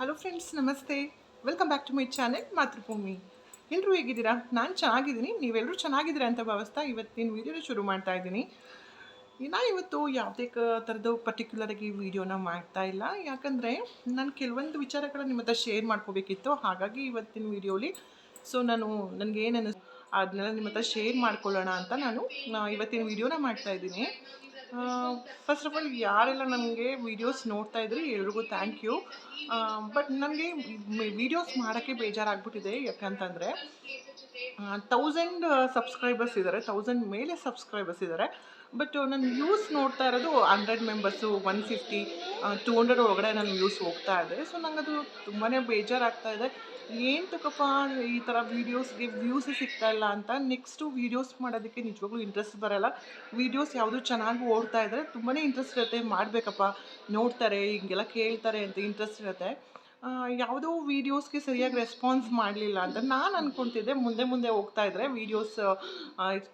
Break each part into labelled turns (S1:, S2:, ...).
S1: Hello friends ನಮಸ್ತೆ. Welcome back to my channel Mathrubhumi ಎಲ್ಲರೂ ಹೇಗಿದ್ದೀರಾ? ನಾನು ಚೆನ್ನಾಗಿದ್ದೀನಿ. ನೀವೆಲ್ಲರೂ ಚೆನ್ನಾಗಿದ್ದೀರಾ ಅಂತ ಭಾವಿಸ್ತಾ ಇವತ್ತಿನ ವೀಡಿಯೋನ ಶುರು ಮಾಡ್ತಾ ಇದ್ದೀನಿ. ನಾನು ಇವತ್ತು ಯಾವುದೇ ಥರದ್ದು ಪರ್ಟಿಕ್ಯುಲರಾಗಿ ವೀಡಿಯೋನ ಮಾಡ್ತಾ ಇಲ್ಲ. ಯಾಕಂದರೆ ನಾನು ಕೆಲವೊಂದು ವಿಚಾರಗಳನ್ನ ನಿಮ್ಮ ಹತ್ರ ಶೇರ್ ಮಾಡ್ಕೋಬೇಕಿತ್ತು. ಹಾಗಾಗಿ ಇವತ್ತಿನ ವೀಡಿಯೋಲಿ ಸೊ ನಾನು ನನಗೆ ಏನು ಅನ್ನಿಸ್ ಅದನ್ನೆಲ್ಲ ನಿಮ್ಮ ಹತ್ರ ಶೇರ್ ಮಾಡ್ಕೊಳ್ಳೋಣ ಅಂತ ನಾನು ಇವತ್ತಿನ ವೀಡಿಯೋನ ಮಾಡ್ತಾ ಇದ್ದೀನಿ. ಫಸ್ಟ್ ಆಫ್ ಆಲ್ ಯಾರೆಲ್ಲ ನನಗೆ ವೀಡಿಯೋಸ್ ನೋಡ್ತಾ ಇದ್ರಿ ಎಲ್ರಿಗೂ ಥ್ಯಾಂಕ್ ಯು ಬಟ್ ನನಗೆ ವೀಡಿಯೋಸ್ ಮಾಡೋಕ್ಕೆ ಬೇಜಾರಾಗ್ಬಿಟ್ಟಿದೆ. ಯಾಕಂತಂದರೆ ತೌಸಂಡ್ ಸಬ್ಸ್ಕ್ರೈಬರ್ಸ್ ಇದ್ದಾರೆ ತೌಸಂಡ್ ಮೇಲೆ ಸಬ್ಸ್ಕ್ರೈಬರ್ಸ್ ಇದ್ದಾರೆ ಬಟ್ ನನ್ನ ವ್ಯೂಸ್ ನೋಡ್ತಾ ಇರೋದು hundred members one fifty two hundred ಒಳಗಡೆ ನನ್ನ ವ್ಯೂಸ್ ಹೋಗ್ತಾ ಇದೆ. ಸೊ ನನಗದು ತುಂಬಾ ಬೇಜಾರಾಗ್ತಾ ಇದೆ. ಏನು ತಕ್ಕಪ್ಪ ಈ ಥರ ವೀಡಿಯೋಸ್ಗೆ ವ್ಯೂಸೇ ಸಿಗ್ತಾ ಇಲ್ಲ ಅಂತ ನೆಕ್ಸ್ಟು ವೀಡಿಯೋಸ್ ಮಾಡೋದಕ್ಕೆ ನಿಜವಾಗ್ಲೂ ಇಂಟ್ರೆಸ್ಟ್ ಬರಲ್ಲ. ವೀಡಿಯೋಸ್ ಯಾವುದು ಚೆನ್ನಾಗಿ ಓಡ್ತಾ ಇದ್ದರೆ ತುಂಬಾ ಇಂಟ್ರೆಸ್ಟ್ ಇರುತ್ತೆ. ಮಾಡಬೇಕಪ್ಪ, ನೋಡ್ತಾರೆ, ಹಿಂಗೆಲ್ಲ ಕೇಳ್ತಾರೆ ಅಂತ ಇಂಟ್ರೆಸ್ಟ್ ಇರುತ್ತೆ. ಯಾವುದೋ ವೀಡಿಯೋಸ್ಗೆ ಸರಿಯಾಗಿ ರೆಸ್ಪಾನ್ಸ್ ಮಾಡಲಿಲ್ಲ ಅಂತ ನಾನು ಅಂದ್ಕೊತಿದ್ದೆ ಮುಂದೆ ಮುಂದೆ ಹೋಗ್ತಾ ಇದ್ದರೆ ವೀಡಿಯೋಸ್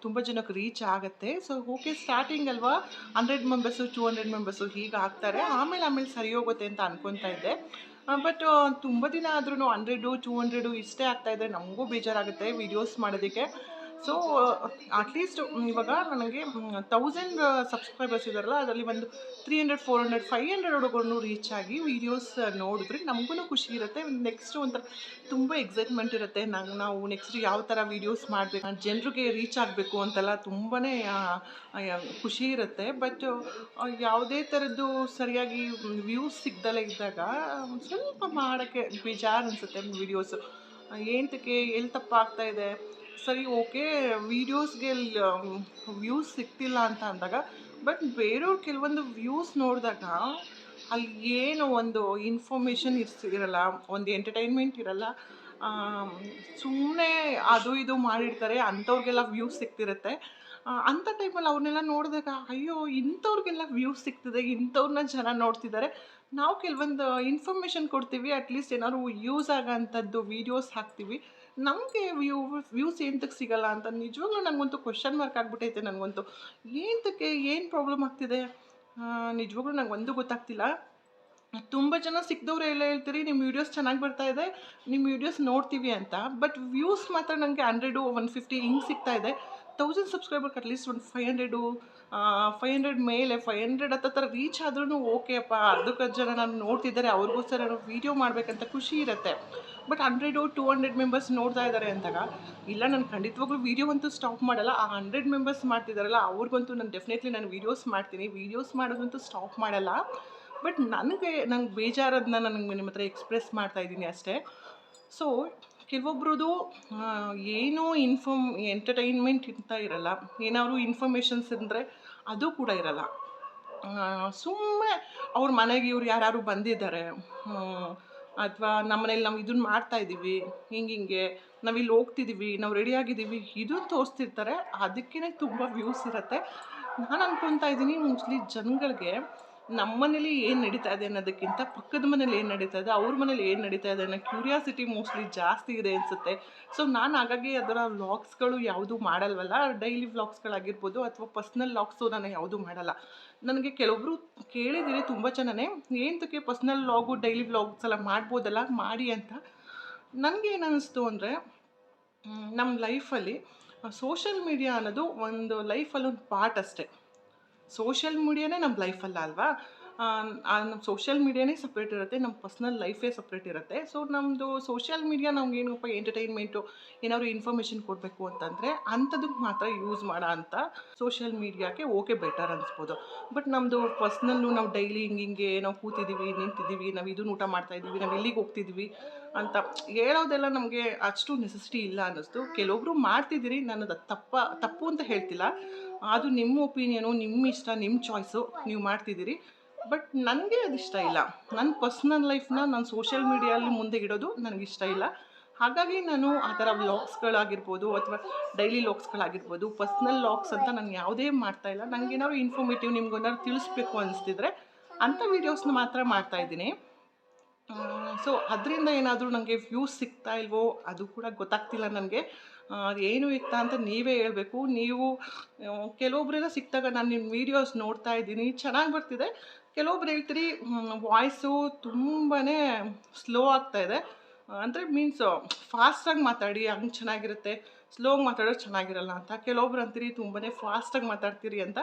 S1: ತುಂಬ ಜನಕ್ಕೆ ರೀಚ್ ಆಗುತ್ತೆ. ಸೊ ಓಕೆ ಸ್ಟಾರ್ಟಿಂಗ್ ಅಲ್ವಾ? Hundred members two hundred members ಹೀಗೆ ಆಗ್ತಾರೆ. ಆಮೇಲೆ ಆಮೇಲೆ ಸರಿ ಹೋಗುತ್ತೆ ಅಂತ ಅನ್ಕೊತಾ ಇದ್ದೆ. ಬಟ್ ತುಂಬ ದಿನ ಆದ್ರೂ ಹಂಡ್ರೆಡು ಟೂ ಹಂಡ್ರೆಡು ಇಷ್ಟೇ ಆಗ್ತಾ ಇದ್ದರೆ ನಮಗೂ ಬೇಜಾರಾಗುತ್ತೆ ವೀಡಿಯೋಸ್ ಮಾಡೋದಕ್ಕೆ. ಸೊ ಅಟ್ಲೀಸ್ಟ್ ಇವಾಗ ನನಗೆ ತೌಸಂಡ್ ಸಬ್ಸ್ಕ್ರೈಬರ್ಸ್ ಇದಾರಲ್ಲ, ಅದರಲ್ಲಿ ಒಂದು three hundred four hundred five hundred reach ಆಗಿ ವೀಡಿಯೋಸ್ ನೋಡಿದ್ರೆ ನಮಗೂ ಖುಷಿ ಇರುತ್ತೆ. ನೆಕ್ಸ್ಟ್ ಒಂಥರ ತುಂಬ ಎಕ್ಸೈಟ್ಮೆಂಟ್ ಇರುತ್ತೆ. ನಂಗೆ ನಾವು ನೆಕ್ಸ್ಟ್ ಯಾವ ಥರ ವೀಡಿಯೋಸ್ ಮಾಡಬೇಕು ಜನರಿಗೆ ರೀಚ್ ಆಗಬೇಕು ಅಂತೆಲ್ಲ ತುಂಬಾ ಖುಷಿ ಇರುತ್ತೆ. ಬಟ್ ಯಾವುದೇ ಥರದ್ದು ಸರಿಯಾಗಿ ವ್ಯೂಸ್ ಸಿಗ್ದಲೇ ಇದ್ದಾಗ ಸ್ವಲ್ಪ ಮಾಡೋಕ್ಕೆ ಬೇಜಾರು ಅನಿಸುತ್ತೆ ವೀಡಿಯೋಸು ಏನಕ್ಕೆ ಎಲ್ಲಿ ತಪ್ಪಾಗ್ತಾ ಇದೆ? ಸರಿ, ಓಕೆ ವೀಡಿಯೋಸ್ಗೆ ವ್ಯೂಸ್ ಸಿಗ್ತಿಲ್ಲ ಅಂತ ಅಂದಾಗ ಬಟ್ ಬೇರೆಯವ್ರು ಕೆಲವೊಂದು ವ್ಯೂಸ್ ನೋಡಿದಾಗ ಅಲ್ಲಿ ಏನು ಒಂದು ಇನ್ಫಾರ್ಮೇಷನ್ ಇರ್ಸ್, ಇರಲ್ಲ, ಒಂದು ಎಂಟರ್ಟೈನ್ಮೆಂಟ್ ಇರಲ್ಲ ಸುಮ್ಮನೆ ಅದು ಇದು ಮಾಡಿರ್ತಾರೆ, ಅಂಥವ್ರಿಗೆಲ್ಲ ವ್ಯೂಸ್ ಸಿಗ್ತಿರುತ್ತೆ. ಅಂಥ ಟೈಮಲ್ಲಿ ಅವ್ರನ್ನೆಲ್ಲ ನೋಡಿದಾಗ, ಅಯ್ಯೋ, ಇಂಥವ್ರಿಗೆಲ್ಲ ವ್ಯೂಸ್ ಸಿಗ್ತಿದೆ ಇಂಥವ್ರನ್ನ ಜನ ನೋಡ್ತಿದ್ದಾರೆ. ನಾವು ಕೆಲವೊಂದು ಇನ್ಫಾರ್ಮೇಷನ್ ಕೊಡ್ತೀವಿ ಅಟ್ಲೀಸ್ಟ್ ಏನಾದ್ರು ಯೂಸ್ ಆಗೋಂಥದ್ದು ವೀಡಿಯೋಸ್ ಹಾಕ್ತೀವಿ. ನಮಗೆ ವ್ಯೂ ವ್ಯೂಸ್ ಏನಕ್ಕೆ ಸಿಗಲ್ಲ ಅಂತ ನಿಜವಾಗ್ಲೂ ನನಗಂತೂ ಕ್ವಶನ್ ಮಾರ್ಕ್ ಆಗಿಬಿಟ್ಟೈತೆ ನನಗಂತೂ ಏನಕ್ಕೆ ಏನು ಪ್ರಾಬ್ಲಮ್ ಆಗ್ತಿದೆ? ನಿಜವಾಗ್ಲೂ ನಂಗೆ ಒಂದು ಗೊತ್ತಾಗ್ತಿಲ್ಲ. ತುಂಬ ಜನ ಸಿಕ್ಕಿದವ್ರು ಎಲ್ಲ ಹೇಳ್ತೀರಿ ನಿಮ್ಮ ವೀಡಿಯೋಸ್ ಚೆನ್ನಾಗಿ ಬರ್ತಾ ಇದೆ ನಿಮ್ಮ ವೀಡಿಯೋಸ್ ನೋಡ್ತೀವಿ ಅಂತ. ಬಟ್ ವ್ಯೂಸ್ ಮಾತ್ರ ನನಗೆ ಹಂಡ್ರೆಡು ಒನ್ ಫಿಫ್ಟಿ ಹಿಂಗೆ ಸಿಗ್ತಾ ಇದೆ. ತೌಸಂಡ್ ಸಬ್ಸ್ಕ್ರೈಬರ್ಗೆ ಅಟ್ಲೀಸ್ಟ್ ಒಂದು ಫೈವ್ ಹಂಡ್ರೆಡು ಫೈವ್ ಹಂಡ್ರೆಡ್ ಮೇಲೆ ಫೈವ್ ಹಂಡ್ರೆಡ್ ಹತ್ತ ಥರ ರೀಚ್ ಆದ್ರೂ ಓಕೆ ಅಪ್ಪ. ಅರ್ಧಕ್ಕೆ ಜನ ನಾನು ನೋಡ್ತಿದ್ದಾರೆ, ಅವ್ರಿಗೋಸ್ಕರ ನಾನು ವೀಡಿಯೋ ಮಾಡಬೇಕಂತ ಖುಷಿ ಇರುತ್ತೆ. But hundred two hundred members ನೋಡ್ತಾ ಇದ್ದಾರೆ ಅಂದಾಗ, ಇಲ್ಲ, ನಾನು ಖಂಡಿತವಾಗ್ಲೂ ವೀಡಿಯೋ ಅಂತೂ ಸ್ಟಾಪ್ ಮಾಡಲ್ಲ. ಆ ಹಂಡ್ರೆಡ್ ಮೆಂಬರ್ಸ್ ಮಾಡ್ತಿದ್ದಾರಲ್ಲ ಅವ್ರಿಗಂತೂ ನಾನು ಡೆಫಿನೆಟ್ಲಿ ನಾನು ವೀಡಿಯೋಸ್ ಮಾಡ್ತೀನಿ. ವೀಡಿಯೋಸ್ ಮಾಡೋದಂತೂ ಸ್ಟಾಪ್ ಮಾಡಲ್ಲ. ಬಟ್ ನನಗೆ, ನಂಗೆ ಬೇಜಾರದನ್ನ ನನಗೆ ನಿಮ್ಮ ಹತ್ರ ಎಕ್ಸ್ಪ್ರೆಸ್ ಮಾಡ್ತಾ ಇದ್ದೀನಿ ಅಷ್ಟೇ. ಸೊ ಕೆಲವೊಬ್ರದ್ದು ಏನೂ ಇನ್ಫಾರ್ಮ್ ಎಂಟರ್ಟೈನ್ಮೆಂಟ್ ಇರ್ತಾ ಇರಲ್ಲ. ಏನಾದರೂ ಇನ್ಫಾರ್ಮೇಷನ್ಸ್ ಅಂದರೆ ಅದು ಕೂಡ ಇರಲ್ಲ. ಸುಮ್ಮನೆ ಅವ್ರ ಮನೆಗೆ ಇವ್ರು ಯಾರು ಬಂದಿದ್ದಾರೆ ಅಥವಾ ನಮ್ಮನೇಲಿ ನಾವು ಇದನ್ನ ಮಾಡ್ತಾ ಇದ್ದೀವಿ ಹಿಂಗೆ ಹಿಂಗೆ ನಾವು ಇಲ್ಲಿ ಹೋಗ್ತಿದ್ದೀವಿ ನಾವು ರೆಡಿ ಆಗಿದ್ದೀವಿ ಇದು ತೋರಿಸ್ತಿರ್ತಾರೆ ಅದಕ್ಕೇ ತುಂಬ ವ್ಯೂಸ್ ಇರುತ್ತೆ. ನಾನು ಅನ್ಕೊತಾ ಇದ್ದೀನಿ ಮೋಸ್ಟ್ಲಿ ಜನಗಳಿಗೆ ನಮ್ಮ ಮನೇಲಿ ಏನು ನಡೀತಾ ಇದೆ ಅನ್ನೋದಕ್ಕಿಂತ ಪಕ್ಕದ ಮನೇಲಿ ಏನು ನಡೀತಾ ಇದೆ, ಅವ್ರ ಮನೇಲಿ ಏನು ನಡೀತಾ ಇದೆ ಅನ್ನೋ ಕ್ಯೂರಿಯಾಸಿಟಿ ಮೋಸ್ಟ್ಲಿ ಜಾಸ್ತಿ ಇದೆ ಅನಿಸುತ್ತೆ. ಸೊ ನಾನು ಹಾಗಾಗಿ ಅದರ ವ್ಲಾಗ್ಸ್ಗಳು ಯಾವುದೂ ಮಾಡಲ್ವಲ್ಲ ಡೈಲಿ ವ್ಲಾಗ್ಸ್ಗಳಾಗಿರ್ಬೋದು ಅಥವಾ ಪರ್ಸ್ನಲ್ ವ್ಲಾಗ್ಸು ನಾನು ಯಾವುದೂ ಮಾಡಲ್ಲ. ನನಗೆ ಕೆಲವೊಬ್ಬರು ಕೇಳಿದ್ದೀರಿ ತುಂಬ ಜನನೇ ಏನಕ್ಕೆ ಪರ್ಸ್ನಲ್ ವ್ಲಾಗು ಡೈಲಿ ವ್ಲಾಗ್ಸ್ ಎಲ್ಲ ಮಾಡ್ಬೋದಲ್ಲ, ಮಾಡಿ ಅಂತ? ನನಗೆ ಅನ್ನಿಸ್ತು ಅಂದರೆ ನಮ್ಮ ಲೈಫಲ್ಲಿ ಸೋಷಲ್ ಮೀಡಿಯಾ ಅನ್ನೋದು ಒಂದು ಲೈಫಲ್ಲಿ ಒಂದು ಪಾರ್ಟ್ ಅಷ್ಟೇ. ಸೋಷಿಯಲ್ ಮೀಡಿಯಾನೇ ನಮ್ಮ ಲೈಫಲ್ಲ ಅಲ್ವಾ? ನಮ್ಮ ಸೋಷಿಯಲ್ ಮೀಡಿಯಾನೇ ಸಪ್ರೇಟ್ ಇರುತ್ತೆ, ನಮ್ಮ ಪರ್ಸ್ನಲ್ ಲೈಫೇ ಸಪ್ರೇಟ್ ಇರುತ್ತೆ. ಸೊ ನಮ್ಮದು ಸೋಷಿಯಲ್ ಮೀಡಿಯಾ ನಮ್ಗೆ ಏನಪ್ಪ ಎಂಟರ್ಟೈನ್ಮೆಂಟು ಏನಾದ್ರು ಇನ್ಫಾರ್ಮೇಷನ್ ಕೊಡಬೇಕು ಅಂತಂದರೆ ಅಂಥದಕ್ಕೆ ಮಾತ್ರ ಯೂಸ್ ಮಾಡೋ ಅಂತ ಸೋಷಿಯಲ್ ಮೀಡಿಯಾಕ್ಕೆ ಓಕೆ ಬೆಟರ್ ಅನಿಸ್ಬೋದು. ಬಟ್ ನಮ್ಮದು ಪರ್ಸ್ನಲ್ಲು ನಾವು ಡೈಲಿ ಹಿಂಗೆ ಹಿಂಗೆ ನಾವು ಕೂತಿದ್ದೀವಿ ನಿಂತಿದ್ದೀವಿ ನಾವು ಇದನ್ನು ಊಟ ಮಾಡ್ತಾ ಇದ್ದೀವಿ ನಾವು ಇಲ್ಲಿಗೆ ಹೋಗ್ತಿದ್ವಿ ಅಂತ ಹೇಳೋದೆಲ್ಲ ನಮಗೆ ಅಷ್ಟು ನೆಸೆಸಿಟಿ ಇಲ್ಲ ಅನ್ನಿಸ್ತು. ಕೆಲವೊಬ್ರು ಮಾಡ್ತಿದ್ದೀರಿ ನಾನು ಅದು ತಪ್ಪ, ತಪ್ಪು ಅಂತ ಹೇಳ್ತಿಲ್ಲ. ಅದು ನಿಮ್ಮ ಒಪಿನಿಯನು ನಿಮ್ಮ ಇಷ್ಟ, ನಿಮ್ಮ ಚಾಯ್ಸು ನೀವು ಮಾಡ್ತಿದ್ದೀರಿ. ಬಟ್ ನನಗೆ ಅದು ಇಷ್ಟ ಇಲ್ಲ. ನನ್ನ ಪರ್ಸ್ನಲ್ ಲೈಫ್ನ ನಾನು ಸೋಷಿಯಲ್ ಮೀಡಿಯಲ್ಲಿ ಮುಂದೆ ಇಡೋದು ನನಗೆ ಇಷ್ಟ ಇಲ್ಲ. ಹಾಗಾಗಿ ನಾನು ಆ ಥರ ವ್ಲಾಗ್ಸ್ಗಳಾಗಿರ್ಬೋದು ಅಥವಾ ಡೈಲಿ ವ್ಲಾಗ್ಸ್ಗಳಾಗಿರ್ಬೋದು ಪರ್ಸ್ನಲ್ ವ್ಲಾಗ್ಸ್ ಅಂತ ನಾನು ಯಾವುದೇ ಮಾಡ್ತಾ ಇಲ್ಲ. ನನಗೆ ಏನಾದ್ರು ಇನ್ಫಾರ್ಮೇಟಿವ್ ನಿಮ್ಗೇನಾದ್ರು ತಿಳಿಸ್ಬೇಕು ಅನಿಸ್ತಿದ್ರೆ ಅಂಥ ವೀಡಿಯೋಸ್ನ ಮಾತ್ರ ಮಾಡ್ತಾ ಇದ್ದೀನಿ. ಸೊ ಅದರಿಂದ ಏನಾದರೂ ನನಗೆ ವ್ಯೂಸ್ ಸಿಗ್ತಾ ಇಲ್ವೋ ಅದು ಕೂಡ ಗೊತ್ತಾಗ್ತಿಲ್ಲ ನನಗೆ. ಏನು ಇತ್ತ ಅಂತ ನೀವೇ ಹೇಳಬೇಕು. ನೀವು ಕೆಲವೊಬ್ಬರೆಲ್ಲ ಸಿಕ್ತಾಗ ನಾನು ನಿಮ್ಮ ವೀಡಿಯೋಸ್ ನೋಡ್ತಾ ಇದ್ದೀನಿ. ಚೆನ್ನಾಗಿ ಬರ್ತಿದೆ. ಕೆಲವೊಬ್ರು ಹೇಳ್ತೀರಿ ವಾಯ್ಸು ತುಂಬಾ ಸ್ಲೋ ಆಗ್ತಾ ಇದೆ. ಅಂದರೆ ಮೀನ್ಸ್ ಫಾಸ್ಟಾಗಿ ಮಾತಾಡಿ, ಹಂಗೆ ಚೆನ್ನಾಗಿರುತ್ತೆ ಸ್ಲೋಗಿ ಮಾತಾಡೋದು ಚೆನ್ನಾಗಿರಲ್ಲ ಅಂತ. ಕೆಲವೊಬ್ರು ಅಂತೀರಿ ತುಂಬಾ ಫಾಸ್ಟಾಗಿ ಮಾತಾಡ್ತೀರಿ ಅಂತ.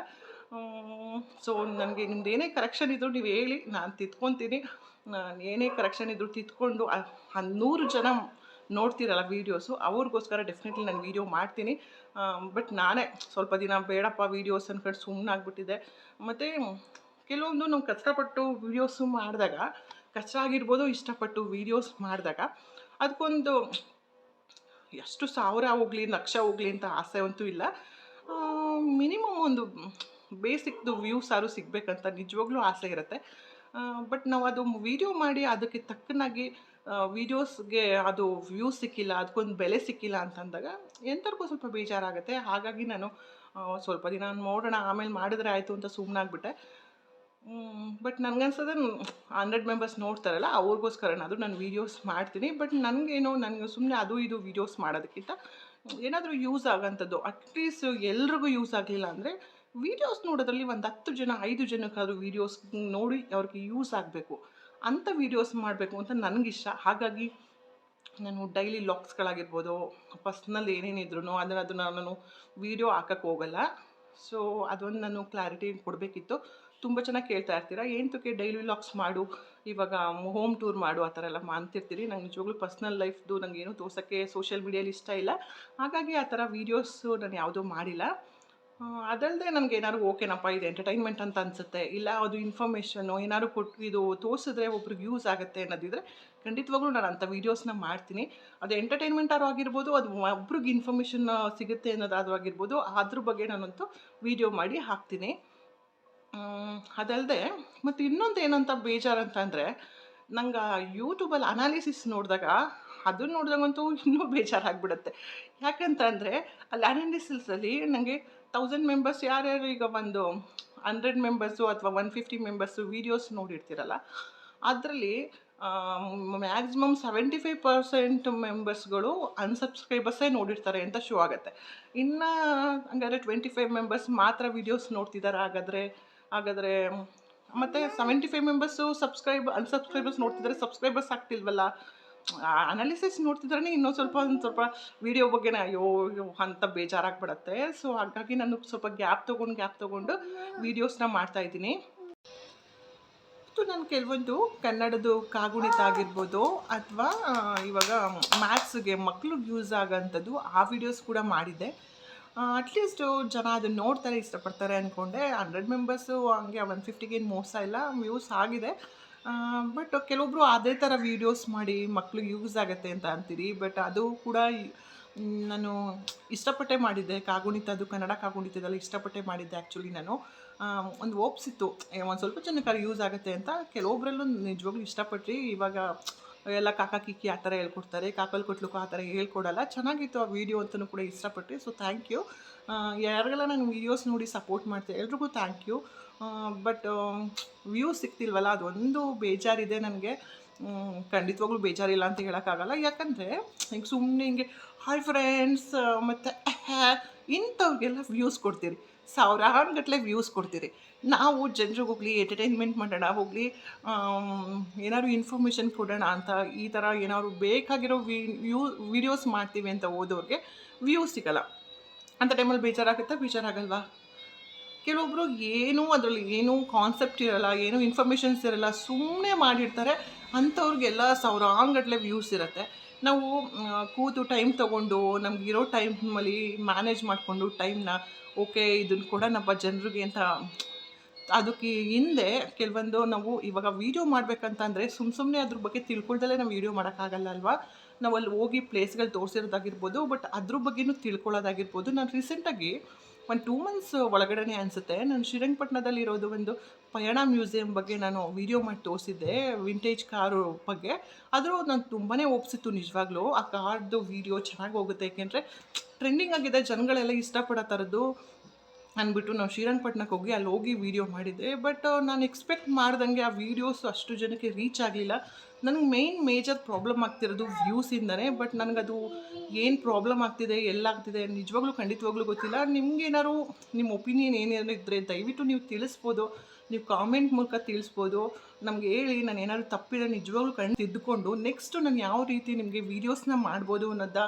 S1: ಸೊ ನನಗೆ ನಿಮ್ದು ಏನೇ ಕರೆಕ್ಷನ್ ಇದ್ದರೂ ನೀವು ಹೇಳಿ, ನಾನು ತಿದ್ಕೊತೀನಿ. ನಾನು ಏನೇ ಕರೆಕ್ಷನ್ ಇದ್ದರೂ ತಿದ್ಕೊಂಡು ಹನ್ನೂರು ಜನ ನೋಡ್ತೀರಲ್ಲ ವೀಡಿಯೋಸು ಅವ್ರಿಗೋಸ್ಕರ ಡೆಫಿನೆಟ್ಲಿ ನಾನು ವೀಡಿಯೋ ಮಾಡ್ತೀನಿ. ಬಟ್ ನಾನೇ ಸ್ವಲ್ಪ ದಿನ ಬೇಡಪ್ಪ ವೀಡಿಯೋಸ್ ಅನ್ಕೊಂಡು ಸುಮ್ಮನಾಗ್ಬಿಟ್ಟಿದ್ದೆ ಮತ್ತು ಕೆಲವೊಂದು ನಾವು ಕಷ್ಟಪಟ್ಟು ವೀಡಿಯೋಸು ಮಾಡಿದಾಗ ಕಷ್ಟ ಆಗಿರ್ಬೋದು ಇಷ್ಟಪಟ್ಟು ವೀಡಿಯೋಸ್ ಮಾಡಿದಾಗ, ಅದಕ್ಕೊಂದು ಎಷ್ಟು ಸಾವಿರ ಹೋಗಲಿ, ಲಕ್ಷ ಹೋಗಲಿ ಅಂತ ಆಸೆ ಅಂತೂ ಇಲ್ಲ. ಮಿನಿಮಮ್ ಒಂದು ಬೇಸಿಕ್ದು ವ್ಯೂಸ್ ಆರು ಸಿಗಬೇಕಂತ ನಿಜವಾಗ್ಲೂ ಆಸೆ ಇರುತ್ತೆ. ಬಟ್ ನಾವು ಅದು ವೀಡಿಯೋ ಮಾಡಿ ಅದಕ್ಕೆ ತಕ್ಕನಾಗಿ ವೀಡಿಯೋಸ್ಗೆ ಅದು ವ್ಯೂಸ್ ಸಿಕ್ಕಿಲ್ಲ, ಅದಕ್ಕೊಂದು ಬೆಲೆ ಸಿಕ್ಕಿಲ್ಲ ಅಂತಂದಾಗ ಎಂಥವ್ರಿಗೂ ಸ್ವಲ್ಪ ಬೇಜಾರಾಗುತ್ತೆ. ಹಾಗಾಗಿ ನಾನು ಸ್ವಲ್ಪ ದಿನ ನೋಡೋಣ, ಆಮೇಲೆ ಮಾಡಿದ್ರೆ ಆಯಿತು ಅಂತ ಸುಮ್ಮನಾಗ್ಬಿಟ್ಟೆ ಬಟ್ ನನಗನ್ಸೋದೆ ಹಂಡ್ರೆಡ್ ಮೆಂಬರ್ಸ್ ನೋಡ್ತಾರಲ್ಲ ಅವ್ರಿಗೋಸ್ಕರನಾದರೂ ನಾನು ವೀಡಿಯೋಸ್ ಮಾಡ್ತೀನಿ ಬಟ್ ನನಗೇನೋ, ನನಗೆ ಸುಮ್ಮನೆ ಅದು ಇದು ವೀಡಿಯೋಸ್ ಮಾಡೋದಕ್ಕಿಂತ ಏನಾದರೂ ಯೂಸ್ ಆಗೋಂಥದ್ದು ಅಟ್ಲೀಸ್ಟ್ ಎಲ್ರಿಗೂ ಯೂಸ್ ಆಗಲಿಲ್ಲ ಅಂದರೆ ವೀಡಿಯೋಸ್ ನೋಡೋದ್ರಲ್ಲಿ ಒಂದು ಹತ್ತು ಜನ, ಐದು ಜನಕ್ಕಾದರೂ ವೀಡಿಯೋಸ್ ನೋಡಿ ಅವ್ರಿಗೆ ಯೂಸ್ ಆಗಬೇಕು. ಅಂಥ ವೀಡಿಯೋಸ್ ಮಾಡಬೇಕು ಅಂತ ನನಗಿಷ್ಟ. ಹಾಗಾಗಿ ನಾನು ಡೈಲಿ ಲಾಕ್ಸ್ಗಳಾಗಿರ್ಬೋದು ಪರ್ಸ್ನಲ್ ಏನೇನಿದ್ರು ಅದನ್ನು ಅದನ್ನು ನಾನು ವೀಡಿಯೋ ಹಾಕೋಕ್ಕೆ ಹೋಗಲ್ಲ. ಸೊ ಅದೊಂದು ನಾನು ಕ್ಲಾರಿಟಿ ಕೊಡಬೇಕಿತ್ತು. ತುಂಬ ಚೆನ್ನಾಗಿ ಕೇಳ್ತಾ ಇರ್ತೀರಾ? ಏನಕ್ಕೆ ಡೈಲಿ ಲಾಕ್ಸ್ ಮಾಡು? ಇವಾಗ ಹೋಮ್ ಟೂರ್ ಮಾಡು, ಆ ಥರ ಎಲ್ಲ ಮಾಡ್ತಿರ್ತೀರಿ ನಂಗೆ ನಿಜವಾಗ್ಲೂ ಪರ್ಸ್ನಲ್ ಲೈಫ್ದು ನಂಗೆ ಏನು ತೋರ್ಸೋಕ್ಕೆ ಸೋಷಿಯಲ್ ಮೀಡಿಯಲ್ಲಿ ಇಷ್ಟ ಇಲ್ಲ. ಹಾಗಾಗಿ ಆ ಥರ ವೀಡಿಯೋಸು ನಾನು ಯಾವುದೂ ಮಾಡಿಲ್ಲ. ಅದಲ್ಲದೆ ನನಗೆ ಏನಾದ್ರು ಓಕೆನಪ್ಪ, ಇದು ಎಂಟರ್ಟೈನ್ಮೆಂಟ್ ಅಂತ ಅನಿಸುತ್ತೆ. ಇಲ್ಲ, ಅದು ಇನ್ಫಾರ್ಮೇಷನ್ನು ಏನಾದ್ರು ಕೊಟ್ಟು ಇದು ತೋರಿಸಿದ್ರೆ ಒಬ್ರಿಗೆ ಯೂಸ್ ಆಗುತ್ತೆ ಅನ್ನೋದಿದ್ರೆ ಖಂಡಿತವಾಗ್ಲೂ ನಾನು ಅಂಥ ವೀಡಿಯೋಸ್ನ ಮಾಡ್ತೀನಿ. ಅದು ಎಂಟರ್ಟೈನ್ಮೆಂಟ್ ಆರು ಆಗಿರ್ಬೋದು, ಅದು ಒಬ್ರಿಗೆ ಇನ್ಫಾರ್ಮೇಷನ್ ಸಿಗುತ್ತೆ ಅನ್ನೋದಾದ್ರೂ ಆಗಿರ್ಬೋದು, ಅದ್ರ ಬಗ್ಗೆ ನಾನಂತೂ ವೀಡಿಯೋ ಮಾಡಿ ಹಾಕ್ತೀನಿ. ಅದಲ್ಲದೆ ಮತ್ತು ಇನ್ನೊಂದು ಏನಂತ ಬೇಜಾರು ಅಂತಂದರೆ ನಂಗೆ ಯೂಟ್ಯೂಬಲ್ಲಿ ಅನಾಲಿಸಿಸ್ ನೋಡಿದಾಗ ಅದನ್ನು ನೋಡಿದಾಗಂತೂ ಇನ್ನೂ ಬೇಜಾರಾಗ್ಬಿಡುತ್ತೆ. ಯಾಕಂತಂದರೆ, ಅಲ್ಲಿ ಅನಾಲಿಸಿಸಲ್ಲಿ ನನಗೆ ತೌಸಂಡ್ ಮೆಂಬರ್ಸ್ ಯಾರ್ಯಾರು ಈಗ ಒಂದು ಹಂಡ್ರೆಡ್ ಮೆಂಬರ್ಸು ಅಥವಾ ಒನ್ ಫಿಫ್ಟಿ ಮೆಂಬರ್ಸು ವೀಡಿಯೋಸ್ ನೋಡಿರ್ತೀರಲ್ಲ, ಅದರಲ್ಲಿ ಮ್ಯಾಕ್ಸಿಮಮ್ ಸೆವೆಂಟಿ ಫೈವ್ ಪರ್ಸೆಂಟ್ ಮೆಂಬರ್ಸ್ಗಳು ಅನ್ಸಬ್ಸ್ಕ್ರೈಬರ್ಸೇ ನೋಡಿರ್ತಾರೆ ಅಂತ ಶೋ ಆಗುತ್ತೆ. ಇನ್ನು ಹಂಗಾದ್ರೆ ಟ್ವೆಂಟಿ ಫೈವ್ ಮೆಂಬರ್ಸ್ ಮಾತ್ರ ವೀಡಿಯೋಸ್ ನೋಡ್ತಿದ್ದಾರೆ ಹಾಗಾದರೆ ಹಾಗಾದರೆ, ಮತ್ತು seventy five members subscribe unsubscribers ನೋಡ್ತಿದ್ದಾರೆ ಸಬ್ಸ್ಕ್ರೈಬರ್ಸ್ ಆಗ್ತಿಲ್ವಲ್ಲ? ಅನಾಲಿಸಿಸ್ ನೋಡ್ತಿದ್ರೆ ಇನ್ನೊಂದು ಸ್ವಲ್ಪ, ಒಂದು ಸ್ವಲ್ಪ ವೀಡಿಯೋ ಬಗ್ಗೆನೇ ಅಯ್ಯೋ ಅಂತ ಬೇಜಾರಾಗ್ಬಿಡತ್ತೆ. ಸೊ ಹಾಗಾಗಿ ನಾನು ಸ್ವಲ್ಪ ಗ್ಯಾಪ್ ತೊಗೊಂಡು ಗ್ಯಾಪ್ ತೊಗೊಂಡು ವೀಡಿಯೋಸ್ನ ಮಾಡ್ತಾಯಿದ್ದೀನಿ ಮತ್ತು ನಾನು ಕೆಲವೊಂದು ಕನ್ನಡದ್ದು ಕಾಗುಣಿತ ಆಗಿರ್ಬೋದು, ಅಥವಾ ಇವಾಗ, ಮ್ಯಾಥ್ಸ್ಗೆ ಮಕ್ಳಿಗೆ ಯೂಸ್ ಆಗೋಂಥದ್ದು ಆ ವಿಡಿಯೋಸ್ ಕೂಡ ಮಾಡಿದ್ದೆ. ಅಟ್ಲೀಸ್ಟು ಜನ ಅದನ್ನು ನೋಡ್ತಾರೆ, ಇಷ್ಟಪಡ್ತಾರೆ ಅಂದ್ಕೊಂಡೆ ಹಂಡ್ರೆಡ್ ಮೆಂಬರ್ಸು ಹಂಗೆ ಒನ್ ಫಿಫ್ಟಿಗೇನು ಮೋಸ ಇಲ್ಲ ವ್ಯೂಸ್ ಆಗಿದೆ. ಬಟ್ ಕೆಲವೊಬ್ಬರು ಅದೇ ಥರ ವೀಡಿಯೋಸ್ ಮಾಡಿ ಮಕ್ಳಿಗೆ ಯೂಸ್ ಆಗುತ್ತೆ ಅಂತ ಅಂತೀರಿ. ಬಟ್ ಅದು ಕೂಡ ನಾನು ಇಷ್ಟಪಟ್ಟೆ ಮಾಡಿದ್ದೆ. ಕಾಗುಣಿತ, ಅದು ಕನ್ನಡ ಕಾಗುಣಿತದಲ್ಲಿ ಇಷ್ಟಪಟ್ಟೆ ಮಾಡಿದ್ದೆ ಆ್ಯಕ್ಚುಲಿ ನಾನು. ಒಂದು ಓಪ್ಸಿತ್ತು ಒಂದು ಸ್ವಲ್ಪ ಜನಕ್ಕೆ ಯೂಸ್ ಆಗುತ್ತೆ ಅಂತ. ಕೆಲವೊಬ್ಬರಲ್ಲೂ ನಿಜವಾಗ್ಲೂ ಇಷ್ಟಪಟ್ಟು ಇವಾಗ ಎಲ್ಲ ಕಾಕ ಕಿಕ್ಕಿ ಆ ಥರ ಹೇಳ್ಕೊಡ್ತಾರೆ, ಕಾಕಲ್ ಕೊಟ್ಲುಕು ಆ ಥರ ಹೇಳ್ಕೊಡಲ್ಲ. ಚೆನ್ನಾಗಿತ್ತು ಆ ವಿಡಿಯೋ ಅಂತಲೂ ಕೂಡ ಇಷ್ಟಪಟ್ಟೆ ಸೊ ಥ್ಯಾಂಕ್ ಯು ಯಾರಿಗೆಲ್ಲ ನಾನು ವೀಡಿಯೋಸ್ ನೋಡಿ ಸಪೋರ್ಟ್ ಮಾಡ್ತೀನಿ ಎಲ್ರಿಗೂ ಥ್ಯಾಂಕ್ ಯು ಬಟ್ ವ್ಯೂ ಸಿಗ್ತಿಲ್ವಲ್ಲ ಅದೊಂದು ಬೇಜಾರಿದೆ ನನಗೆ. ಖಂಡಿತವಾಗ್ಲೂ ಬೇಜಾರಿಲ್ಲ ಅಂತ ಹೇಳೋಕ್ಕಾಗಲ್ಲ. ಯಾಕಂದರೆ ಹಿಂಗೆ ಸುಮ್ಮನೆ ಹಿಂಗೆ ಹಾಯ್ ಫ್ರೆಂಡ್ಸ್ ಮತ್ತು ಇಂಥವ್ರಿಗೆಲ್ಲ ವ್ಯೂಸ್ ಕೊಡ್ತೀರಿ. ಸಾವಿರಾರು ಗಟ್ಟಲೆ ವ್ಯೂಸ್ ಕೊಡ್ತೀರಿ. ನಾವು ಜನರಿಗೆ ಹೋಗಲಿ ಎಂಟರ್ಟೈನ್ಮೆಂಟ್ ಮಾಡೋಣ, ಹೋಗಲಿ ಏನಾದ್ರು ಇನ್ಫಾರ್ಮೇಷನ್ ಕೊಡೋಣ ಅಂತ ಈ ಥರ ಏನಾದ್ರು ಬೇಕಾಗಿರೋ ವ್ಯೂ ವೀಡಿಯೋಸ್ ಮಾಡ್ತೀವಿ ಅಂತ ಓದೋರಿಗೆ ವ್ಯೂ ಸಿಗಲ್ಲ. ಅಂಥ ಟೈಮಲ್ಲಿ ಬೇಜಾರಾಗುತ್ತಾ? ಬೇಜಾರಾಗಲ್ವಾ? ಕೆಲವೊಬ್ಬರು ಏನೂ ಅದರಲ್ಲಿ ಏನೂ ಕಾನ್ಸೆಪ್ಟ್ ಇರಲ್ಲ, ಏನೂ ಇನ್ಫಾರ್ಮೇಷನ್ಸ್ ಇರಲ್ಲ ಸುಮ್ಮನೆ ಮಾಡಿರ್ತಾರೆ. ಅಂಥವ್ರಿಗೆಲ್ಲ ಸಾವಿರಾಂಗಟ್ಲೆ ವ್ಯೂಸ್ ಇರುತ್ತೆ. ನಾವು ಕೂತು ಟೈಮ್ ತೊಗೊಂಡು ನಮಗಿರೋ ಟೈಮಲ್ಲಿ ಮ್ಯಾನೇಜ್ ಮಾಡಿಕೊಂಡು ಟೈಮ್ನ ಓಕೆ ಇದನ್ನು ಕೊಡೋಣಪ್ಪ ಜನರಿಗೆ ಅಂತ ಅದಕ್ಕೆ ಹಿಂದೆ ಕೆಲವೊಂದು ನಾವು ಇವಾಗ ವೀಡಿಯೋ ಮಾಡಬೇಕಂತಂದರೆ ಸುಮ್ಮ ಸುಮ್ಮನೆ ಅದ್ರ ಬಗ್ಗೆ ತಿಳ್ಕೊಳ್ದಲ್ಲೇ ನಾವು ವೀಡಿಯೋ ಮಾಡೋಕ್ಕಾಗಲ್ಲ ಅಲ್ವಾ? ನಾವು ಅಲ್ಲಿ ಹೋಗಿ ಪ್ಲೇಸ್ಗಳು ತೋರಿಸಿರೋದಾಗಿರ್ಬೋದು ಬಟ್ ಅದ್ರ ಬಗ್ಗೆನೂ ತಿಳ್ಕೊಳ್ಳೋದಾಗಿರ್ಬೋದು ನಾನು ರೀಸೆಂಟಾಗಿ ಒಂದು ಟೂ ಮಂತ್ಸ್ ಒಳಗಡೆ ಅನಿಸುತ್ತೆ. ನಾನು ಶ್ರೀರಂಗಪಟ್ಟಣದಲ್ಲಿ ಇರೋದು ಒಂದು ಪಯಣ ಮ್ಯೂಸಿಯಂ ಬಗ್ಗೆ ನಾನು ವಿಡಿಯೋ ಮಾಡಿ ತೋರಿಸಿದ್ದೆ ವಿಂಟೇಜ್ ಕಾರು ಬಗ್ಗೆ. ಆದರೂ ನಾನು ತುಂಬಾ ಒಪ್ಸಿತ್ತು ನಿಜವಾಗ್ಲೂ. ಆ ಕಾರ್ದು ವಿಡಿಯೋ ಚೆನ್ನಾಗಿ ಹೋಗುತ್ತೆ. ಏಕೆಂದರೆ ಟ್ರೆಂಡಿಂಗ್ ಆಗಿದೆ. ಜನಗಳೆಲ್ಲ ಇಷ್ಟಪಡೋ ಥರದ್ದು ಅಂದ್ಬಿಟ್ಟು ನಾವು ಶ್ರೀರಂಗಪಟ್ಟಣಕ್ಕೆ ಹೋಗಿ ಅಲ್ಲಿ ಹೋಗಿ ವೀಡಿಯೋ ಮಾಡಿದ್ದೆ ಬಟ್ ನಾನು ಎಕ್ಸ್ಪೆಕ್ಟ್ ಮಾಡ್ದಂಗೆ ಆ ವೀಡಿಯೋಸ್ ಅಷ್ಟು ಜನಕ್ಕೆ ರೀಚ್ ಆಗಲಿಲ್ಲ. ನನಗೆ ಮೇಯ್ನ್ ಮೇಜರ್ ಪ್ರಾಬ್ಲಮ್ ಆಗ್ತಿರೋದು ವ್ಯೂಸಿಂದನೇ ಬಟ್ ನನಗದು ಏನು ಪ್ರಾಬ್ಲಮ್ ಆಗ್ತಿದೆ ಎಲ್ಲಾಗ್ತಿದೆ ನಿಜವಾಗ್ಲೂ ಖಂಡಿತವಾಗ್ಲೂ ಗೊತ್ತಿಲ್ಲ. ನಿಮ್ಗೇನಾದ್ರು ನಿಮ್ಮ ಒಪಿನಿಯನ್ ಏನೇನು ಇದ್ದರೆ ದಯವಿಟ್ಟು ನೀವು ತಿಳಿಸ್ಬೋದು ನೀವು ಕಾಮೆಂಟ್ ಮೂಲಕ ತಿಳಿಸ್ಬೋದು. ನಮ್ಗೆ ಹೇಳಿ ನಾನು ಏನಾದ್ರು ತಪ್ಪಿದ್ರೆ ನಿಜವಾಗ್ಲೂ ಕಣ್ಣು ತಿದ್ದುಕೊಂಡು ನೆಕ್ಸ್ಟು ನಾನು ಯಾವ ರೀತಿ ನಿಮಗೆ ವೀಡಿಯೋಸ್ನ ಮಾಡ್ಬೋದು ಅನ್ನೋದ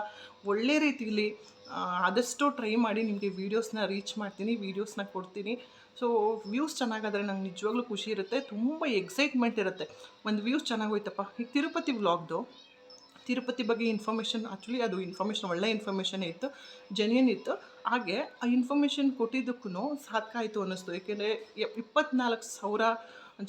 S1: ಒಳ್ಳೆ ರೀತಿಲಿ ಆ, ಆದಷ್ಟು ಟ್ರೈ ಮಾಡಿ ನಿಮಗೆ ವೀಡಿಯೋಸ್ನ ರೀಚ್ ಮಾಡ್ತೀನಿ ವೀಡಿಯೋಸ್ನ ಕೊಡ್ತೀನಿ. ಸೊ ವ್ಯೂಸ್ ಚೆನ್ನಾಗಾದರೆ ನಂಗೆ ನಿಜವಾಗ್ಲೂ ಖುಷಿ ಇರುತ್ತೆ, ತುಂಬ ಎಕ್ಸೈಟ್ಮೆಂಟ್ ಇರುತ್ತೆ. ಒಂದು ವ್ಯೂಸ್ ಚೆನ್ನಾಗೋಯ್ತಪ್ಪ. ಈಗ ತಿರುಪತಿ ವ್ಲಾಗ್ದು ತಿರುಪತಿ ಬಗ್ಗೆ ಇನ್ಫಾರ್ಮೇಷನ್ ಆ್ಯಕ್ಚುಲಿ ಅದು ಇನ್ಫಾರ್ಮೇಷನ್ ಒಳ್ಳೆ ಇನ್ಫಾರ್ಮೇಷನ್ ಇತ್ತು ಜೆನ್ಯನ್ ಇತ್ತು. ಹಾಗೆ ಆ ಇನ್ಫಾರ್ಮೇಷನ್ ಕೊಟ್ಟಿದ್ದಕ್ಕೂ ಸಾರ್ಥಕ ಆಯಿತು ಅನ್ನಿಸ್ತು. ಏಕೆಂದರೆ ಇಪ್ಪತ್ನಾಲ್ಕು ಸಾವಿರ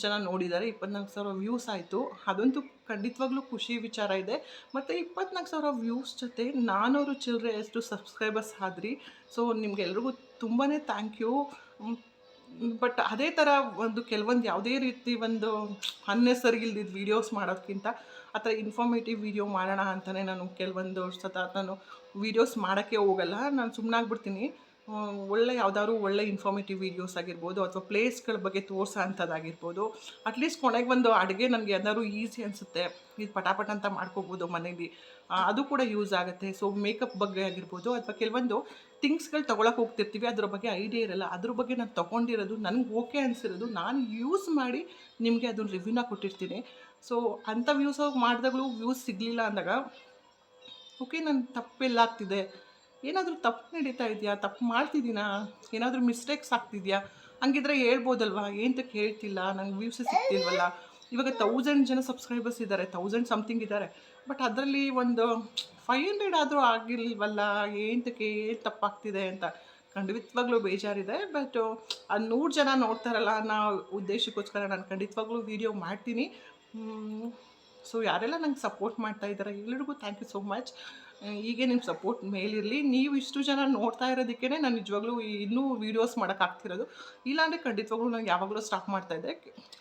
S1: ಜನ ನೋಡಿದ್ದಾರೆ, ಇಪ್ಪತ್ನಾಲ್ಕು ಸಾವಿರ ವ್ಯೂಸ್ ಆಯಿತು. ಅದಂತೂ ಖಂಡಿತವಾಗ್ಲೂ ಖುಷಿ ವಿಚಾರ ಇದೆ. ಮತ್ತು ಇಪ್ಪತ್ನಾಲ್ಕು ಸಾವಿರ ವ್ಯೂಸ್ ಜೊತೆ ನಾನ್ನೂರು ಚಿಲ್ಲರೆ ಎಷ್ಟು ಸಬ್ಸ್ಕ್ರೈಬರ್ಸ್ ಆದ್ರಿ. ಸೊ ನಿಮಗೆಲ್ರಿಗೂ ತುಂಬಾ ಥ್ಯಾಂಕ್ ಯು ಬಟ್ ಅದೇ ಥರ ಒಂದು ಕೆಲವೊಂದು ಯಾವುದೇ ರೀತಿ ಒಂದು ಅನ್ನೆಸರಿ ವೀಡಿಯೋಸ್ ಮಾಡೋದಕ್ಕಿಂತ ಆ ಥರ ಇನ್ಫಾರ್ಮೇಟಿವ್ ವೀಡಿಯೋ ಮಾಡೋಣ ಅಂತಲೇ ನಾನು ಕೆಲವೊಂದು ಸತ ನಾನು ವೀಡಿಯೋಸ್ ಮಾಡೋಕ್ಕೆ ಹೋಗಲ್ಲ. ನಾನು ಸುಮ್ಮನಾಗ್ಬಿಡ್ತೀನಿ ಒಳ್ಳೆ ಯಾವ್ದಾದ್ರು ಒಳ್ಳೆ ಇನ್ಫಾರ್ಮೇಟಿವ್ ವೀಡಿಯೋಸ್ ಆಗಿರ್ಬೋದು ಅಥವಾ ಪ್ಲೇಸ್ಗಳ ಬಗ್ಗೆ ತೋರಿಸೋ ಅಂಥದ್ದಾಗಿರ್ಬೋದು. ಅಟ್ಲೀಸ್ಟ್ ಕೊನೆಗೆ ಒಂದು ಅಡುಗೆ ನನಗೆ ಯಾವ್ದಾದ್ರು ಈಸಿ ಅನಿಸುತ್ತೆ. ಇದು ಪಟಾಪಟ ಅಂತ ಮಾಡ್ಕೋಬೋದು ಮನೇಲಿ. ಅದು ಕೂಡ ಯೂಸ್ ಆಗುತ್ತೆ. ಸೊ ಮೇಕಪ್ ಬಗ್ಗೆ ಆಗಿರ್ಬೋದು ಅಥವಾ ಕೆಲವೊಂದು ಥಿಂಗ್ಸ್ಗಳು ತೊಗೊಳಕ್ಕೆ ಹೋಗ್ತಿರ್ತೀವಿ. ಅದ್ರ ಬಗ್ಗೆ ಐಡಿಯಾ ಇರಲ್ಲ. ಅದ್ರ ಬಗ್ಗೆ ನಾನು ತೊಗೊಂಡಿರೋದು, ನನಗೆ ಓಕೆ ಅನಿಸಿರೋದು ನಾನು ಯೂಸ್ ಮಾಡಿ ನಿಮಗೆ ಅದನ್ನ ರಿವ್ಯೂನ ಕೊಟ್ಟಿರ್ತೀನಿ. ಸೊ ಅಂಥ ವ್ಯೂಸ್ ಮಾಡಿದಾಗಲೂ ವ್ಯೂಸ್ ಸಿಗಲಿಲ್ಲ ಅಂದಾಗ ಓಕೆ ನನ್ನ ತಪ್ಪೆಲ್ಲ ಆಗ್ತಿದೆ. ಏನಾದರೂ ತಪ್ಪು ನಡೀತಾ ಇದೆಯಾ? ತಪ್ಪು ಮಾಡ್ತಿದ್ದೀನಾ? ಏನಾದರೂ ಮಿಸ್ಟೇಕ್ಸ್ ಆಗ್ತಿದೆಯಾ? ಹಂಗಿದ್ರೆ ಹೇಳ್ಬೋದಲ್ವಾ? ಏನಂತಕ್ಕೆ ಹೇಳ್ತಿಲ್ಲ? ನಂಗೆ ವ್ಯೂಸ್ ಸಿಗ್ತಿಲ್ವಲ್ಲ? ಇವಾಗ ತೌಸಂಡ್ ಜನ ಸಬ್ಸ್ಕ್ರೈಬರ್ಸ್ ಇದ್ದಾರೆ ತೌಸಂಡ್ ಸಮಥಿಂಗ್ ಇದ್ದಾರೆ ಬಟ್ ಅದರಲ್ಲಿ ಒಂದು ಫೈವ್ ಹಂಡ್ರೆಡ್ ಆದರೂ ಆಗಿಲ್ವಲ್ಲ? ಏನಂತಕ್ಕೆ ಏನು ತಪ್ಪಾಗ್ತಿದೆ ಅಂತ? ಖಂಡಿತವಾಗ್ಲೂ ಬೇಜಾರಿದೆ. ಬಟ್ ಅದು ನೂರು ಜನ ನೋಡ್ತಾರಲ್ಲ ಅನ್ನೋ ಉದ್ದೇಶಕ್ಕೋಸ್ಕರ ನಾನು ಖಂಡಿತವಾಗ್ಲೂ ವೀಡಿಯೋ ಮಾಡ್ತೀನಿ. ಸೊ ಯಾರೆಲ್ಲ ನಂಗೆ ಸಪೋರ್ಟ್ ಮಾಡ್ತಾ ಇದ್ದಾರೆ ಎಲ್ಲರಿಗೂ ಥ್ಯಾಂಕ್ ಯು ಸೋ ಮಚ್ ಹೀಗೆ ನಿಮ್ಮ ಸಪೋರ್ಟ್ ಮೇಲಿರಲಿ. ನೀವು ಇಷ್ಟು ಜನ ನೋಡ್ತಾ ಇರೋದಕ್ಕೇ ನಾನು ನಿಜವಾಗ್ಲೂ ಇನ್ನೂ ವೀಡಿಯೋಸ್ ಮಾಡೋಕ್ಕಾಗ್ತಿರೋದು ಇಲ್ಲಾಂದರೆ ಖಂಡಿತವಾಗ್ಲೂ ನಾನು ಯಾವಾಗಲೂ ಸ್ಟಾಪ್ ಮಾಡ್ತಾಯಿದ್ದೆ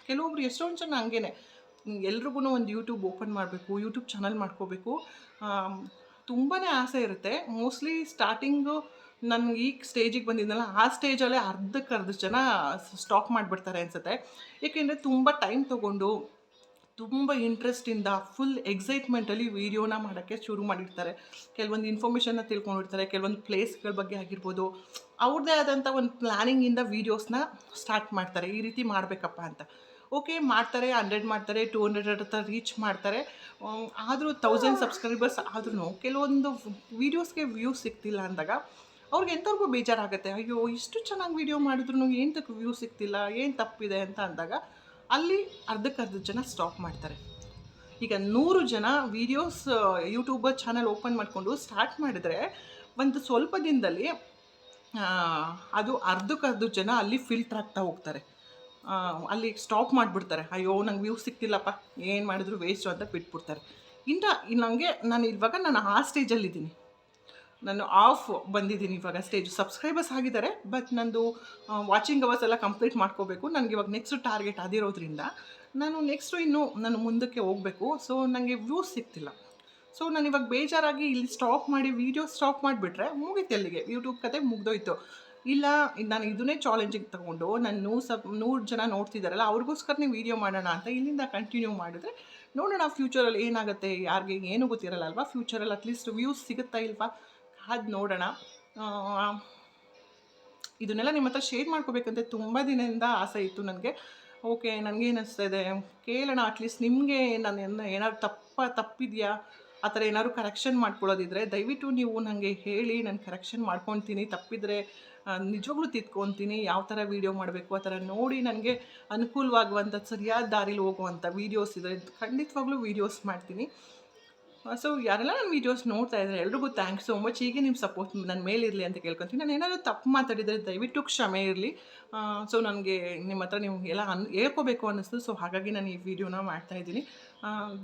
S1: ಕೆಲವೊಬ್ರು ಎಷ್ಟೊಂದು ಜನ ಹಂಗೇನೆ. ಎಲ್ರಿಗೂ ಒಂದು ಯೂಟ್ಯೂಬ್ ಓಪನ್ ಮಾಡಬೇಕು ಯೂಟ್ಯೂಬ್ ಚಾನಲ್ ಮಾಡ್ಕೋಬೇಕು. ತುಂಬಾ ಆಸೆ ಇರುತ್ತೆ. ಮೋಸ್ಟ್ಲಿ ಸ್ಟಾರ್ಟಿಂಗು ನನಗೆ ಈಗ ಸ್ಟೇಜಿಗೆ ಬಂದಿದ್ದೆನಲ್ಲ ಆ ಸ್ಟೇಜಲ್ಲೇ ಅರ್ಧಕ್ಕೆ ಅರ್ಧ ಜನ ಸ್ಟಾಪ್ ಮಾಡಿಬಿಡ್ತಾರೆ ಅನಿಸುತ್ತೆ. ಏಕೆಂದರೆ ತುಂಬ ಟೈಮ್ ತೊಗೊಂಡು ತುಂಬ ಇಂಟ್ರೆಸ್ಟಿಂದ ಫುಲ್ ಎಕ್ಸೈಟ್ಮೆಂಟಲ್ಲಿ ವೀಡಿಯೋನ ಮಾಡೋಕ್ಕೆ ಶುರು ಮಾಡಿರ್ತಾರೆ. ಕೆಲವೊಂದು ಇನ್ಫಾರ್ಮೇಷನ್ನ ತಿಳ್ಕೊಂಡಿರ್ತಾರೆ, ಕೆಲವೊಂದು ಪ್ಲೇಸ್ಗಳ ಬಗ್ಗೆ ಆಗಿರ್ಬೋದು. ಅವ್ರದ್ದೇ ಆದಂಥ ಒಂದು ಪ್ಲ್ಯಾನಿಂಗಿಂದ ವೀಡಿಯೋಸ್ನ ಸ್ಟಾರ್ಟ್ ಮಾಡ್ತಾರೆ. ಈ ರೀತಿ ಮಾಡಬೇಕಪ್ಪ ಅಂತ. ಓಕೆ ಮಾಡ್ತಾರೆ ಹಂಡ್ರೆಡ್ ಮಾಡ್ತಾರೆ ಟೂ ಹಂಡ್ರೆಡ್ ಹತ್ರ ರೀಚ್ ಮಾಡ್ತಾರೆ. ಆದರೂ ತೌಸಂಡ್ ಸಬ್ಸ್ಕ್ರೈಬರ್ಸ್ ಆದ್ರೂ ಕೆಲವೊಂದು ವೀಡಿಯೋಸ್ಗೆ ವ್ಯೂಸ್ ಸಿಗ್ತಿಲ್ಲ ಅಂದಾಗ ಅವ್ರಿಗೆ ಎಂಥವ್ರಿಗೂ ಬೇಜಾರಾಗುತ್ತೆ. ಅಯ್ಯೋ, ಇಷ್ಟು ಚೆನ್ನಾಗಿ ವೀಡಿಯೋ ಮಾಡಿದ್ರು ಏನಕ್ಕೆ ವ್ಯೂ ಸಿಗ್ತಿಲ್ಲ, ಏನು ತಪ್ಪಿದೆ ಅಂತ ಅಂದಾಗ ಅಲ್ಲಿ ಅರ್ಧಕ್ಕರ್ಧ ಜನ ಸ್ಟಾಪ್ ಮಾಡ್ತಾರೆ. ಈಗ ನೂರು ಜನ ವೀಡಿಯೋಸ್ ಯೂಟ್ಯೂಬರ್ ಚಾನಲ್ ಓಪನ್ ಮಾಡಿಕೊಂಡು ಸ್ಟಾರ್ಟ್ ಮಾಡಿದರೆ ಒಂದು ಸ್ವಲ್ಪ ದಿನದಲ್ಲಿ ಅದು ಅರ್ಧಕ್ಕರ್ಧ ಜನ ಅಲ್ಲಿ ಫಿಲ್ಟರ್ ಆಗ್ತಾ ಹೋಗ್ತಾರೆ. ಅಲ್ಲಿ ಸ್ಟಾಪ್ ಮಾಡಿಬಿಡ್ತಾರೆ. ಅಯ್ಯೋ, ನಂಗೆ ವ್ಯೂ ಸಿಕ್ತಿಲ್ಲಪ್ಪ. ಏನು ಮಾಡಿದ್ರು ವೇಸ್ಟು ಅಂತ ಬಿಟ್ಬಿಡ್ತಾರೆ. ಇಂಥ ನನಗೆ ನಾನು ಇವಾಗ ನಾನು ಆ ಸ್ಟೇಜಲ್ಲಿದ್ದೀನಿ ನಾನು ಆಫ್ ಬಂದಿದ್ದೀನಿ ಇವಾಗ ಸ್ಟೇಜ್ ಸಬ್ಸ್ಕ್ರೈಬರ್ಸ್ ಆಗಿದ್ದಾರೆ ಬಟ್ ನಂದು ವಾಚಿಂಗ್ ಅವರ್ಸ್ ಎಲ್ಲ ಕಂಪ್ಲೀಟ್ ಮಾಡ್ಕೋಬೇಕು. ನನಗೆ ಇವಾಗ ನೆಕ್ಸ್ಟ್ ಟಾರ್ಗೆಟ್ ಅದಿರೋದ್ರಿಂದ ನಾನು ನೆಕ್ಸ್ಟು ಇನ್ನು ನಾನು ಮುಂದಕ್ಕೆ ಹೋಗಬೇಕು. ಸೊ ನನಗೆ ವ್ಯೂಸ್ ಸಿಗ್ತಿಲ್ಲ. ಸೊ ನಾನು ಇವಾಗ ಬೇಜಾರಾಗಿ ಇಲ್ಲಿ ಸ್ಟಾಪ್ ಮಾಡಿ ವೀಡಿಯೋ ಸ್ಟಾಪ್ ಮಾಡಿಬಿಟ್ರೆ ಮುಗಿತು ಅಲ್ಲಿಗೆ ಯೂಟ್ಯೂಬ್ ಕತೆ ಮುಗ್ದೋಯ್ತು. ಇಲ್ಲ, ನಾನು ಇದನ್ನೇ ಚಾಲೆಂಜಿಂಗ್ ತೊಗೊಂಡು ನಾನು ನೂರು ಸಬ್, ನೂರು ಜನ ನೋಡ್ತಿದ್ದಾರಲ್ಲ ಅವ್ರಿಗೋಸ್ಕರನೇ ವೀಡಿಯೋ ಮಾಡೋಣ ಅಂತ ಇಲ್ಲಿಂದ ಕಂಟಿನ್ಯೂ ಮಾಡಿದ್ರೆ ನೋಡೋಣ ಫ್ಯೂಚರಲ್ಲಿ ಏನಾಗುತ್ತೆ, ಯಾರಿಗೆ ಏನು ಗೊತ್ತಿರಲ್ಲ ಅಲ್ವಾ? ಫ್ಯೂಚರಲ್ಲಿ ಅಟ್ಲೀಸ್ಟ್ ವ್ಯೂಸ್ ಸಿಗುತ್ತಾ ಇಲ್ವಾ? ಕಾದು ನೋಡೋಣ. ಇದನ್ನೆಲ್ಲ ನಿಮ್ಮ ಹತ್ರ ಶೇರ್ ಮಾಡ್ಕೋಬೇಕಂತ ತುಂಬ ದಿನದಿಂದ ಆಸೆ ಇತ್ತು ನನಗೆ. ಓಕೆ ನನಗೆ ಏನಿಸ್ತಾ ಇದೆ? ಕೇಳೋಣ ಅಟ್ಲೀಸ್ಟ್ ನಿಮಗೆ ನಾನು ಏನ- ಏನಾದ್ರು ತಪ್ಪ, ತಪ್ಪಿದೆಯಾ? ಆ ಥರ ಏನಾದ್ರು ಕರೆಕ್ಷನ್ ಮಾಡ್ಕೊಳ್ಳೋದಿದ್ರೆ ದಯವಿಟ್ಟು ನೀವು ನನಗೆ ಹೇಳಿ, ನಾನು ಕರೆಕ್ಷನ್ ಮಾಡ್ಕೊತೀನಿ ತಪ್ಪಿದರೆ ನಿಜವಾಗ್ಲೂ ತಿದ್ಕೊತೀನಿ ಯಾವ ಥರ ವೀಡಿಯೋ ಮಾಡಬೇಕು, ಆ ಥರ ನೋಡಿ ನನಗೆ ಅನುಕೂಲವಾಗುವಂಥ ಸರಿಯಾದ ದಾರಿಲಿ ಹೋಗುವಂಥ ವೀಡಿಯೋಸ್ ಇದೆ ಖಂಡಿತವಾಗ್ಲೂ ವೀಡಿಯೋಸ್ ಮಾಡ್ತೀನಿ. ಸೊ ಯಾರೆಲ್ಲ ನನ್ನ ವೀಡಿಯೋಸ್ ನೋಡ್ತಾ ಇದ್ದಾರೆ, ಎಲ್ರಿಗೂ ಥ್ಯಾಂಕ್ಸ್ ಸೋ ಮಚ್ ಹೀಗೆ ನಿಮ್ಮ ಸಪೋರ್ಟ್ ನನ್ನ ಮೇಲಿರಲಿ ಅಂತ ಕೇಳ್ಕೊತೀನಿ. ನಾನು ಏನಾದರೂ ತಪ್ಪು ಮಾತಾಡಿದರೆ ದಯವಿಟ್ಟು ಕ್ಷಮೆ ಇರಲಿ. ಸೊ ನನಗೆ ನಿಮ್ಮ ಹತ್ರ ನೀವು ಎಲ್ಲ ಅನ್, ಹೇಳ್ಕೋಬೇಕು ಅನ್ನಿಸ್ತು. ಸೊ ಹಾಗಾಗಿ ನಾನು ಈ ವಿಡಿಯೋನ ಮಾಡ್ತಾ ಇದ್ದೀನಿ.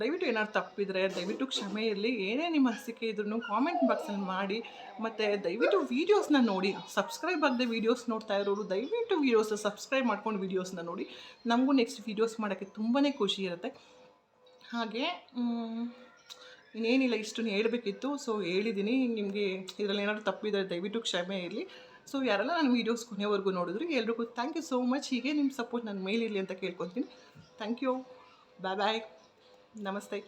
S1: ದಯವಿಟ್ಟು ಏನಾದ್ರು ತಪ್ಪಿದರೆ ದಯವಿಟ್ಟು ಕ್ಷಮೆ ಇರಲಿ. ಏನೇ ನಿಮ್ಮ ಅನಿಸಿಕೆ ಇದ್ರೂ ಕಾಮೆಂಟ್ ಬಾಕ್ಸಲ್ಲಿ ಮಾಡಿ. ಮತ್ತು ದಯವಿಟ್ಟು ವೀಡಿಯೋಸ್ನ ನೋಡಿ. ಸಬ್ಸ್ಕ್ರೈಬ್ ಆಗದೆ ವೀಡಿಯೋಸ್ ನೋಡ್ತಾ ಇರೋರು, ದಯವಿಟ್ಟು ವೀಡಿಯೋಸ್ ಸಬ್ಸ್ಕ್ರೈಬ್ ಮಾಡ್ಕೊಂಡು ವೀಡಿಯೋಸ್ನ ನೋಡಿ. ನಮಗೂ ನೆಕ್ಸ್ಟ್ ವೀಡಿಯೋಸ್ ಮಾಡೋಕ್ಕೆ ತುಂಬಾ ಖುಷಿ ಇರುತ್ತೆ. ಹಾಗೆ ಇನ್ನೇನಿಲ್ಲ, ಇಷ್ಟನ್ನು ಹೇಳಬೇಕಿತ್ತು. ಸೊ ಹೇಳಿದ್ದೀನಿ ನಿಮಗೆ ಇದರಲ್ಲಿ ಏನಾದರೂ ತಪ್ಪಿದೆ ದಯವಿಟ್ಟು ಕ್ಷಮೆ ಇರಲಿ. ಸೊ ಯಾರೆಲ್ಲ ನನ್ನ ವೀಡಿಯೋಸ್ ಕೊನೆವರೆಗೂ ನೋಡಿದ್ರು, ಎಲ್ರಿಗೂ ಥ್ಯಾಂಕ್ ಯು ಸೋ ಮಚ್ ಹೀಗೆ ನಿಮ್ಮ ಸಪೋರ್ಟ್ ನನ್ನ ಮೇಲಿರಲಿ ಅಂತ ಕೇಳ್ಕೊತೀನಿ. ಥ್ಯಾಂಕ್ ಯು ಬಾಯ್ ಬಾಯ್ ನಮಸ್ತೆ.